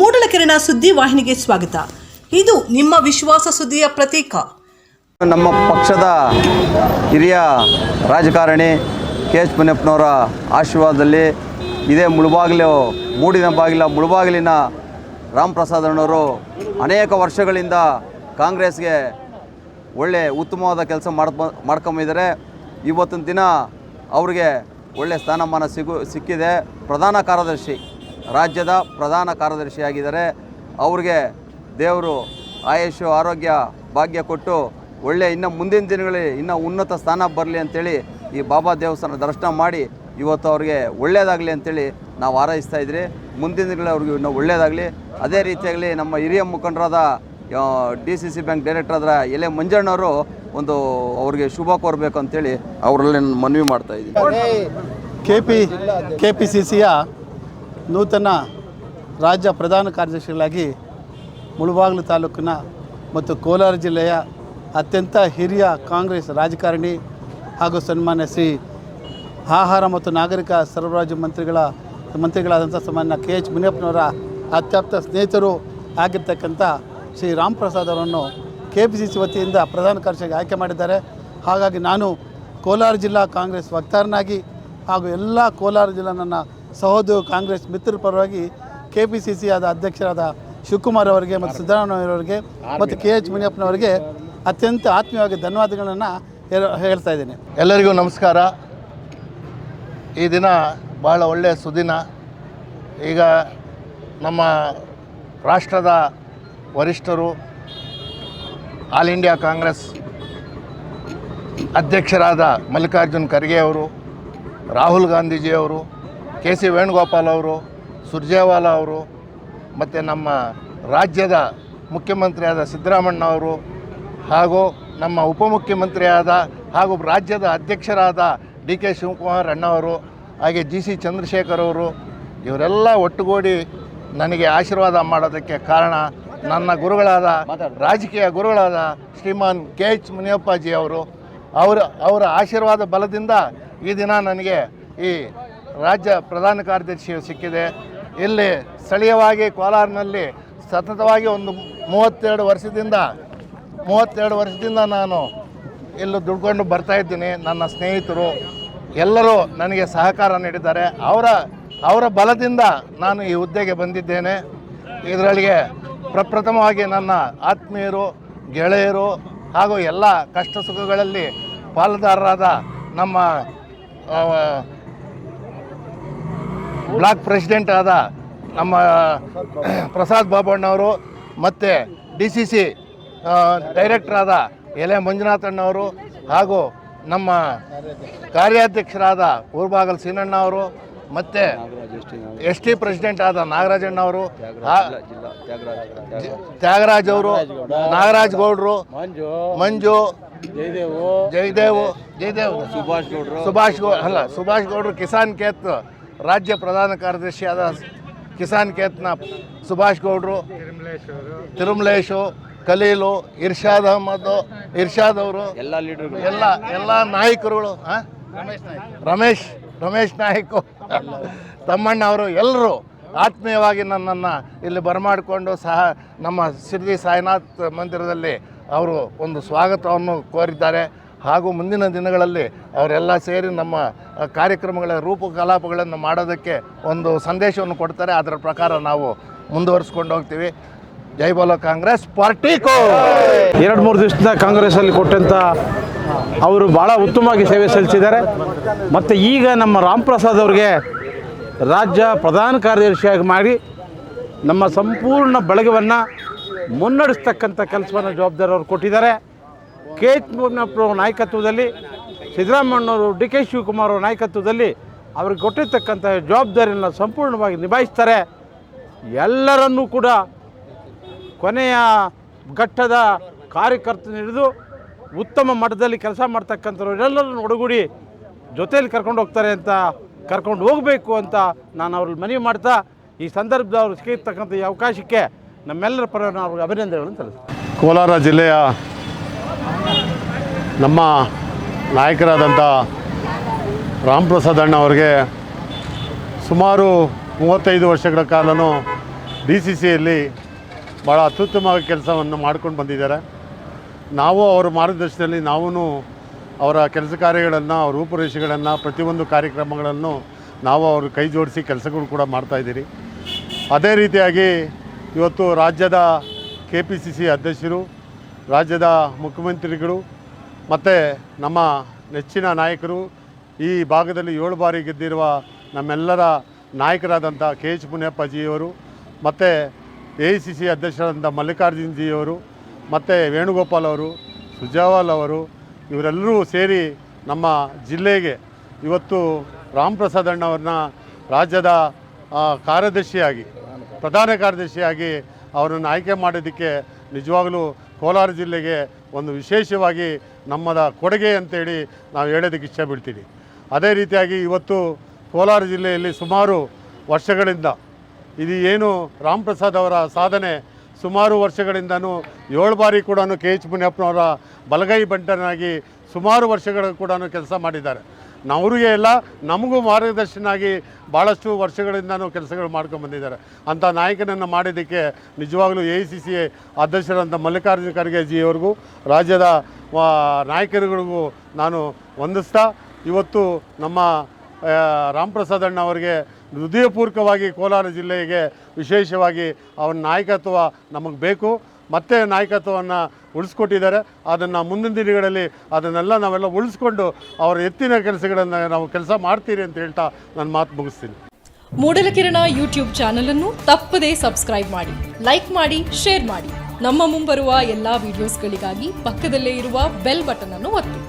ಮೂಡಲಕೆರೆನ ಸುದ್ದಿ ವಾಹಿನಿಗೆ ಸ್ವಾಗತ. ಇದು ನಿಮ್ಮ ವಿಶ್ವಾಸ ಸುದ್ದಿಯ ಪ್ರತೀಕ. ನಮ್ಮ ಪಕ್ಷದ ಹಿರಿಯ ರಾಜಕಾರಣಿ ಕೆ ಎಚ್ ಮುನಿಯಪ್ಪನವರ ಆಶೀರ್ವಾದದಲ್ಲಿ ಇದೇ ಮುಳುಬಾಗಿಲು, ಮೂಡಿನ ಬಾಗಿಲ, ಮುಳುಬಾಗಿಲಿನ ರಾಮ್ ಪ್ರಸಾದ್ ಅಣ್ಣವರು ಅನೇಕ ವರ್ಷಗಳಿಂದ ಕಾಂಗ್ರೆಸ್ಗೆ ಒಳ್ಳೆ ಉತ್ತಮವಾದ ಕೆಲಸ ಮಾಡ್ಕೊ ಮಾಡ್ಕೊಂಬಿದ್ದಾರೆ ಇವತ್ತಿನ ದಿನ ಅವ್ರಿಗೆ ಒಳ್ಳೆ ಸ್ಥಾನಮಾನ ಸಿಗು, ಸಿಕ್ಕಿದೆ. ಪ್ರಧಾನ ಕಾರ್ಯದರ್ಶಿ ರಾಜ್ಯದ ಪ್ರಧಾನ ಕಾರ್ಯದರ್ಶಿಯಾಗಿದ್ದಾರೆ. ಅವ್ರಿಗೆ ದೇವರು ಆಯುಷು, ಆರೋಗ್ಯ ಭಾಗ್ಯ ಕೊಟ್ಟು ಒಳ್ಳೆ ಇನ್ನು ಮುಂದಿನ ದಿನಗಳಲ್ಲಿ ಇನ್ನೂ ಉನ್ನತ ಸ್ಥಾನ ಬರಲಿ ಅಂತೇಳಿ ಈ ಬಾಬಾ ದೇವಸ್ಥಾನ ದರ್ಶನ ಮಾಡಿ ಇವತ್ತು ಅವ್ರಿಗೆ ಒಳ್ಳೆಯದಾಗಲಿ ಅಂತೇಳಿ ನಾವು ಹಾರೈಸ್ತಾ ಇದ್ರಿ. ಮುಂದಿನ ದಿನಗಳಲ್ಲಿ ಅವ್ರಿಗೆ ಇನ್ನೂ ಒಳ್ಳೆಯದಾಗಲಿ ಅದೇ ರೀತಿಯಾಗಲಿ ನಮ್ಮ ಹಿರಿಯ ಮುಖಂಡರಾದ D C C bank director ಆದ ಎಲೆ ಮಂಜಣ್ಣವರು ಒಂದು ಅವ್ರಿಗೆ ಶುಭ ಕೋರಬೇಕು ಅಂತೇಳಿ ಅವರಲ್ಲಿ ಮನವಿ ಮಾಡ್ತಾ ಇದ್ದೀನಿ. K P K P C ಸಿಯ ನೂತನ ರಾಜ್ಯ ಪ್ರಧಾನ ಕಾರ್ಯದರ್ಶಿಗಳಾಗಿ ಮುಳುಬಾಗಿಲು ತಾಲೂಕಿನ ಮತ್ತು ಕೋಲಾರ ಜಿಲ್ಲೆಯ ಅತ್ಯಂತ ಹಿರಿಯ ಕಾಂಗ್ರೆಸ್ ರಾಜಕಾರಣಿ ಹಾಗೂ ಸನ್ಮಾನ್ಯ ಶ್ರೀ ಆಹಾರ ಮತ್ತು ನಾಗರಿಕ ಸರಬರಾಜು ಮಂತ್ರಿಗಳ ಮಂತ್ರಿಗಳಾದಂಥ ಸನ್ಮಾನ್ಯ ಕೆ ಎಚ್ ಮುನಿಯಪ್ಪನವರ ಅತ್ಯಪ್ತ ಸ್ನೇಹಿತರು ಆಗಿರ್ತಕ್ಕಂಥ ಶ್ರೀ ರಾಮ್ ಪ್ರಸಾದ್ ಅವರನ್ನು ಕೆ ಪಿ ಸಿ ಸಿ ವತಿಯಿಂದ ಪ್ರಧಾನ ಕಾರ್ಯದರ್ಶಿಯಾಗಿ ಆಯ್ಕೆ ಮಾಡಿದ್ದಾರೆ. ಹಾಗಾಗಿ ನಾನು ಕೋಲಾರ ಜಿಲ್ಲಾ ಕಾಂಗ್ರೆಸ್ ವಕ್ತಾರನಾಗಿ ಹಾಗೂ ಎಲ್ಲ ಕೋಲಾರ ಜಿಲ್ಲಾ ನನ್ನ ಸಹೋದರ ಕಾಂಗ್ರೆಸ್ ಮಿತ್ರ ಪರವಾಗಿ ಕೆ ಪಿ ಸಿ ಸಿ ಆದ ಅಧ್ಯಕ್ಷರಾದ ಶಿವಕುಮಾರ್ ಅವರಿಗೆ ಮತ್ತು ಸಿದ್ದರಾಮಯ್ಯವರಿಗೆ ಮತ್ತು ಕೆ ಎಚ್ ಮುನಿಯಪ್ಪನವರಿಗೆ ಅತ್ಯಂತ ಆತ್ಮೀಯವಾಗಿ ಧನ್ಯವಾದಗಳನ್ನು ಹೇಳ- ಹೇಳ್ತಾ ಇದ್ದೀನಿ. ಎಲ್ಲರಿಗೂ ನಮಸ್ಕಾರ. ಈ ದಿನ ಭಾಳ ಒಳ್ಳೆಯ ಸುದಿನ. ಈಗ ನಮ್ಮ ರಾಷ್ಟ್ರದ ವರಿಷ್ಠರು ಆಲ್ ಇಂಡಿಯಾ ಕಾಂಗ್ರೆಸ್ ಅಧ್ಯಕ್ಷರಾದ ಮಲ್ಲಿಕಾರ್ಜುನ್ ಖರ್ಗೆ ಅವರು ರಾಹುಲ್ ಗಾಂಧೀಜಿಯವರು ಕೆ ಸಿ ವೇಣುಗೋಪಾಲ್ ಅವರು, ಸುರ್ಜೇವಾಲ ಅವರು, ಮತ್ತು ನಮ್ಮ ರಾಜ್ಯದ ಮುಖ್ಯಮಂತ್ರಿಯಾದ ಸಿದ್ದರಾಮಣ್ಣ ಅವರು, ಹಾಗೂ ನಮ್ಮ ಉಪಮುಖ್ಯಮಂತ್ರಿಯಾದ ಹಾಗೂ ರಾಜ್ಯದ ಅಧ್ಯಕ್ಷರಾದ ಡಿ ಕೆ ಶಿವಕುಮಾರ್ ಅಣ್ಣವರು ಹಾಗೆ ಜಿ ಸಿ ಚಂದ್ರಶೇಖರ್ ಅವರು, ಇವರೆಲ್ಲ ಒಟ್ಟುಗೂಡಿ ನನಗೆ ಆಶೀರ್ವಾದ ಮಾಡೋದಕ್ಕೆ ಕಾರಣ ನನ್ನ ಗುರುಗಳಾದ, ರಾಜಕೀಯ ಗುರುಗಳಾದ ಶ್ರೀಮಾನ್ ಕೆ ಎಚ್ ಮುನಿಯಪ್ಪಾಜಿ ಅವರು. ಅವರ ಅವರ ಆಶೀರ್ವಾದ ಬಲದಿಂದ ಈ ದಿನ ನನಗೆ ಈ ರಾಜ್ಯ ಪ್ರಧಾನ ಕಾರ್ಯದರ್ಶಿ ಸಿಕ್ಕಿದೆ. ಇಲ್ಲಿ ಸ್ಥಳೀಯವಾಗಿ ಕೋಲಾರಿನಲ್ಲಿ ಸತತವಾಗಿ ಒಂದು ಮೂವತ್ತೆರಡು ವರ್ಷದಿಂದ ಮೂವತ್ತೆರಡು ವರ್ಷದಿಂದ ನಾನು ಇಲ್ಲಿ ದುಡ್ಕೊಂಡು ಬರ್ತಾ ಇದ್ದೀನಿ. ನನ್ನ ಸ್ನೇಹಿತರು ಎಲ್ಲರೂ ನನಗೆ ಸಹಕಾರ ನೀಡಿದ್ದಾರೆ. ಅವರ ಅವರ ಬಲದಿಂದ ನಾನು ಈ ಹುದ್ದೆಗೆ ಬಂದಿದ್ದೇನೆ. ಇದರೊಳಗೆ ಪ್ರಪ್ರಥಮವಾಗಿ ನನ್ನ ಆತ್ಮೀಯರು, ಗೆಳೆಯರು ಹಾಗೂ ಎಲ್ಲ ಕಷ್ಟ ಸುಖಗಳಲ್ಲಿ ಪಾಲುದಾರರಾದ ನಮ್ಮ ಬ್ಲಾಕ್ ಪ್ರೆಸಿಡೆಂಟ್ ಆದ ನಮ್ಮ ಪ್ರಸಾದ್ ಬಾಬಣ್ಣವರು ಮತ್ತು ಡಿ ಸಿ ಸಿ ಡೈರೆಕ್ಟರ್ ಆದ ಎಲೆ ಮಂಜುನಾಥಣ್ಣವರು ಹಾಗೂ ನಮ್ಮ ಕಾರ್ಯಾಧ್ಯಕ್ಷರಾದ ಊರ್ಬಾಗಲ್ ಸೀನಣ್ಣ ಅವರು ಮತ್ತು ಎಸ್ ಟಿ ಪ್ರೆಸಿಡೆಂಟ್ ಆದ ನಾಗರಾಜಣ್ಣ ಅವರು ತ್ಯಾಗರಾಜ್ ಅವರು ನಾಗರಾಜ್ ಗೌಡ್ರು ಮಂಜು ಜಯದೇವು ಜಯದೇವ್ ಸುಭಾಷ್ ಗೌಡ್ರು. ಸುಭಾಷ್ ಅಲ್ಲ ಸುಭಾಷ್ ಗೌಡ್ರು ಕಿಸಾನ್ ಕೇತ್ ರಾಜ್ಯ ಪ್ರಧಾನ ಕಾರ್ಯದರ್ಶಿಯಾದ ಕಿಸಾನ್ ಕೇತ್ನ ಸುಭಾಷ್ ಗೌಡ್ರು ತಿರುಮಲೇಶು ಖಲೀಲು ಇರ್ಷಾದ್ ಅಹಮದ್ ಇರ್ಷಾದ್ ಅವರು ಎಲ್ಲ ಲೀಡರ್ಗಳು ಎಲ್ಲ ಎಲ್ಲ ನಾಯಕರುಗಳು? ರಮೇಶ್ ರಮೇಶ್ ನಾಯಕ್ ತಮ್ಮಣ್ಣ ಅವರು ಎಲ್ಲರೂ ಆತ್ಮೀಯವಾಗಿ ನನ್ನನ್ನು ಇಲ್ಲಿ ಬರಮಾಡಿಕೊಂಡು ಸಹ ನಮ್ಮ ಶಿರ್ಡಿ ಸಾಯಿನಾಥ್ ಮಂದಿರದಲ್ಲಿ ಅವರು ಒಂದು ಸ್ವಾಗತವನ್ನು ಕೋರಿದ್ದಾರೆ ಹಾಗೂ ಮುಂದಿನ ದಿನಗಳಲ್ಲಿ ಅವರೆಲ್ಲ ಸೇರಿ ನಮ್ಮ ಕಾರ್ಯಕ್ರಮಗಳ ರೂಪಕಲಾಪಗಳನ್ನು ಮಾಡೋದಕ್ಕೆ ಒಂದು ಸಂದೇಶವನ್ನು ಕೊಡ್ತಾರೆ. ಅದರ ಪ್ರಕಾರ ನಾವು ಮುಂದುವರಿಸ್ಕೊಂಡು ಹೋಗ್ತೀವಿ. ಜೈ ಬೋಲೋ ಕಾಂಗ್ರೆಸ್ ಪಾರ್ಟಿ ಕೋ! ಎರಡು ಮೂರು ದಿವಸದಿಂದ ಕಾಂಗ್ರೆಸ್ಸಲ್ಲಿ ಕೊಟ್ಟಂಥ ಅವರು ಭಾಳ ಉತ್ತಮವಾಗಿ ಸೇವೆ ಸಲ್ಲಿಸಿದ್ದಾರೆ. ಮತ್ತು ಈಗ ನಮ್ಮ ರಾಮ್ ಪ್ರಸಾದ್ ಅವ್ರಿಗೆ ರಾಜ್ಯ ಪ್ರಧಾನ ಕಾರ್ಯದರ್ಶಿಯಾಗಿ ಮಾಡಿ ನಮ್ಮ ಸಂಪೂರ್ಣ ಬಳಗವನ್ನು ಮುನ್ನಡೆಸ್ತಕ್ಕಂಥ ಕೆಲಸವನ್ನು ಜವಾಬ್ದಾರಿ ಅವರು ಕೊಟ್ಟಿದ್ದಾರೆ. ಕೆ ಎಚ್ ಮುನಿಯಪ್ಪನವ್ರ ನಾಯಕತ್ವದಲ್ಲಿ ಸಿದ್ದರಾಮಣ್ಣವರು ಡಿ ಕೆ ಶಿವಕುಮಾರ್ ನಾಯಕತ್ವದಲ್ಲಿ ಅವ್ರಿಗೆ ಕೊಟ್ಟಿರ್ತಕ್ಕಂಥ ಜವಾಬ್ದಾರಿಯನ್ನು ಸಂಪೂರ್ಣವಾಗಿ ನಿಭಾಯಿಸ್ತಾರೆ. ಎಲ್ಲರನ್ನೂ ಕೂಡ ಕೊನೆಯ ಘಟ್ಟದ ಕಾರ್ಯಕರ್ತನ ಹಿಡಿದು ಉತ್ತಮ ಮಟ್ಟದಲ್ಲಿ ಕೆಲಸ ಮಾಡ್ತಕ್ಕಂಥವ್ರು ಎಲ್ಲರನ್ನು ಒಡಗೂಡಿ ಜೊತೆಯಲ್ಲಿ ಕರ್ಕೊಂಡು ಹೋಗ್ತಾರೆ ಅಂತ ಕರ್ಕೊಂಡು ಹೋಗಬೇಕು ಅಂತ ನಾನು ಅವ್ರಲ್ಲಿ ಮನವಿ ಮಾಡ್ತಾ ಈ ಸಂದರ್ಭದ ಅವ್ರು ಸಿಕ್ಕಿರ್ತಕ್ಕಂಥ ಈ ಅವಕಾಶಕ್ಕೆ ನಮ್ಮೆಲ್ಲರ ಪರ ನಾವು ಅಭಿನಂದನೆಗಳನ್ನು ಸಲ್ಲಿಸ್ತೀನಿ. ಕೋಲಾರ ಜಿಲ್ಲೆಯ ನಮ್ಮ ನಾಯಕರಾದಂಥ ರಾಮ್ ಪ್ರಸಾದ್ ಅಣ್ಣ ಅವ್ರಿಗೆ ಸುಮಾರು ಮೂವತ್ತೈದು ವರ್ಷಗಳ ಕಾಲನೂ ಡಿ ಸಿ ಸಿಯಲ್ಲಿ ಭಾಳ ಅತ್ಯುತ್ತಮವಾಗಿ ಕೆಲಸವನ್ನು ಮಾಡ್ಕೊಂಡು ಬಂದಿದ್ದಾರೆ. ನಾವು ಅವರ ಮಾರ್ಗದರ್ಶನದಲ್ಲಿ ನಾವೂ ಅವರ ಕೆಲಸ ಕಾರ್ಯಗಳನ್ನು, ಅವ್ರ ರೂಪುರೇಷೆಗಳನ್ನು, ಪ್ರತಿಯೊಂದು ಕಾರ್ಯಕ್ರಮಗಳನ್ನು ನಾವು ಅವ್ರ ಕೈ ಜೋಡಿಸಿ ಕೆಲಸಗಳು ಕೂಡ ಮಾಡ್ತಾಯಿದ್ದೀರಿ ಅದೇ ರೀತಿಯಾಗಿ ಇವತ್ತು ರಾಜ್ಯದ ಕೆ ಪಿ ಸಿ ಸಿ ಅಧ್ಯಕ್ಷರು, ರಾಜ್ಯದ ಮುಖ್ಯಮಂತ್ರಿಗಳು ಮತ್ತು ನಮ್ಮ ನೆಚ್ಚಿನ ನಾಯಕರು ಈ ಭಾಗದಲ್ಲಿ ಏಳು ಬಾರಿ ಗೆದ್ದಿರುವ ನಮ್ಮೆಲ್ಲರ ನಾಯಕರಾದಂಥ ಕೆ ಎಚ್ ಮುನಿಯಪ್ಪಜಿಯವರು ಮತ್ತು ಎ ಐ ಸಿ ಸಿ ಅಧ್ಯಕ್ಷರಾದಂಥ ಮಲ್ಲಿಕಾರ್ಜುನ್ ಜಿಯವರು ಮತ್ತು ವೇಣುಗೋಪಾಲ್ ಅವರು, ಸುಜಾವಾಲ್ ಅವರು, ಇವರೆಲ್ಲರೂ ಸೇರಿ ನಮ್ಮ ಜಿಲ್ಲೆಗೆ ಇವತ್ತು ರಾಮ್ ಪ್ರಸಾದ್ ಅಣ್ಣವ್ರನ್ನ ರಾಜ್ಯದ ಕಾರ್ಯದರ್ಶಿಯಾಗಿ, ಪ್ರಧಾನ ಕಾರ್ಯದರ್ಶಿಯಾಗಿ ಅವರನ್ನು ಆಯ್ಕೆ ಮಾಡೋದಕ್ಕೆ ನಿಜವಾಗಲೂ ಕೋಲಾರ ಜಿಲ್ಲೆಗೆ ಒಂದು ವಿಶೇಷವಾಗಿ ನಮ್ಮದ ಕೊಡುಗೆ ಅಂತೇಳಿ ನಾವು ಹೇಳೋದಕ್ಕೆ ಇಷ್ಟ ಬಿಡ್ತೀವಿ ಅದೇ ರೀತಿಯಾಗಿ ಇವತ್ತು ಕೋಲಾರ ಜಿಲ್ಲೆಯಲ್ಲಿ ಸುಮಾರು ವರ್ಷಗಳಿಂದ ಇದು ಏನು ರಾಮ್ ಪ್ರಸಾದ್ ಅವರ ಸಾಧನೆ ಸುಮಾರು ವರ್ಷಗಳಿಂದನೂ ಏಳು ಬಾರಿ ಕೂಡ ಕೆ ಎಚ್ ಮುನಿಯಪ್ಪನವರ ಬಲಗೈ ಬಂಟನಾಗಿ ಸುಮಾರು ವರ್ಷಗಳು ಕೂಡ ಕೆಲಸ ಮಾಡಿದ್ದಾರೆ. ನವರಿಗೆ ಎಲ್ಲ ನಮಗೂ ಮಾರ್ಗದರ್ಶನಾಗಿ ಭಾಳಷ್ಟು ವರ್ಷಗಳಿಂದನೂ ಕೆಲಸಗಳು ಮಾಡ್ಕೊಂಡು ಬಂದಿದ್ದಾರೆ. ಅಂಥ ನಾಯಕನನ್ನು ಮಾಡಿದ್ದಕ್ಕೆ ನಿಜವಾಗಲೂ ಎ ಐ ಸಿ ಸಿ ಅಧ್ಯಕ್ಷರಂಥ ಮಲ್ಲಿಕಾರ್ಜುನ ಖರ್ಗೆ ಜಿಯವರಿಗೂ, ರಾಜ್ಯದ ನಾಯಕರುಗಳಿಗೂ ನಾನು ವಂದಿಸ್ತಾ, ಇವತ್ತು ನಮ್ಮ ರಾಮಪ್ರಸಾದ್ ರಾಮ್ ಪ್ರಸಾದ್ ಅಣ್ಣ ಅವರಿಗೆ ಹೃದಯಪೂರ್ವಕವಾಗಿ ಕೋಲಾರ ಜಿಲ್ಲೆಗೆ ವಿಶೇಷವಾಗಿ ಅವನ ನಾಯಕತ್ವ ನಮಗೆ ಬೇಕು. ಮತ್ತೆ ನಾಯಕತ್ವವನ್ನು ಉಳಿಸ್ಕೊಟ್ಟಿದ್ದಾರೆ. ಅದನ್ನು ಮುಂದಿನ ದಿನಗಳಲ್ಲಿ ಅದನ್ನೆಲ್ಲ ನಾವೆಲ್ಲ ಉಳಿಸ್ಕೊಂಡು ಅವರ ಎತ್ತಿನ ಕೆಲಸಗಳನ್ನು ನಾವು ಕೆಲಸ ಮಾಡ್ತೀರಿ ಅಂತ ಹೇಳ್ತಾ ನನ್ನ ಮಾತು ಮುಗಿಸ್ತೀನಿ. ಮೂಡಲಕಿರಣ ಯೂಟ್ಯೂಬ್ ಚಾನಲನ್ನು ತಪ್ಪದೇ ಸಬ್ಸ್ಕ್ರೈಬ್ ಮಾಡಿ, ಲೈಕ್ ಮಾಡಿ, ಶೇರ್ ಮಾಡಿ. ನಮ್ಮ ಮುಂಬರುವ ಎಲ್ಲಾ ವಿಡಿಯೋಸ್ಗಳಿಗಾಗಿ ಪಕ್ಕದಲ್ಲೇ ಇರುವ ಬೆಲ್ ಬಟನ್ ಅನ್ನು ಒತ್ತಿ.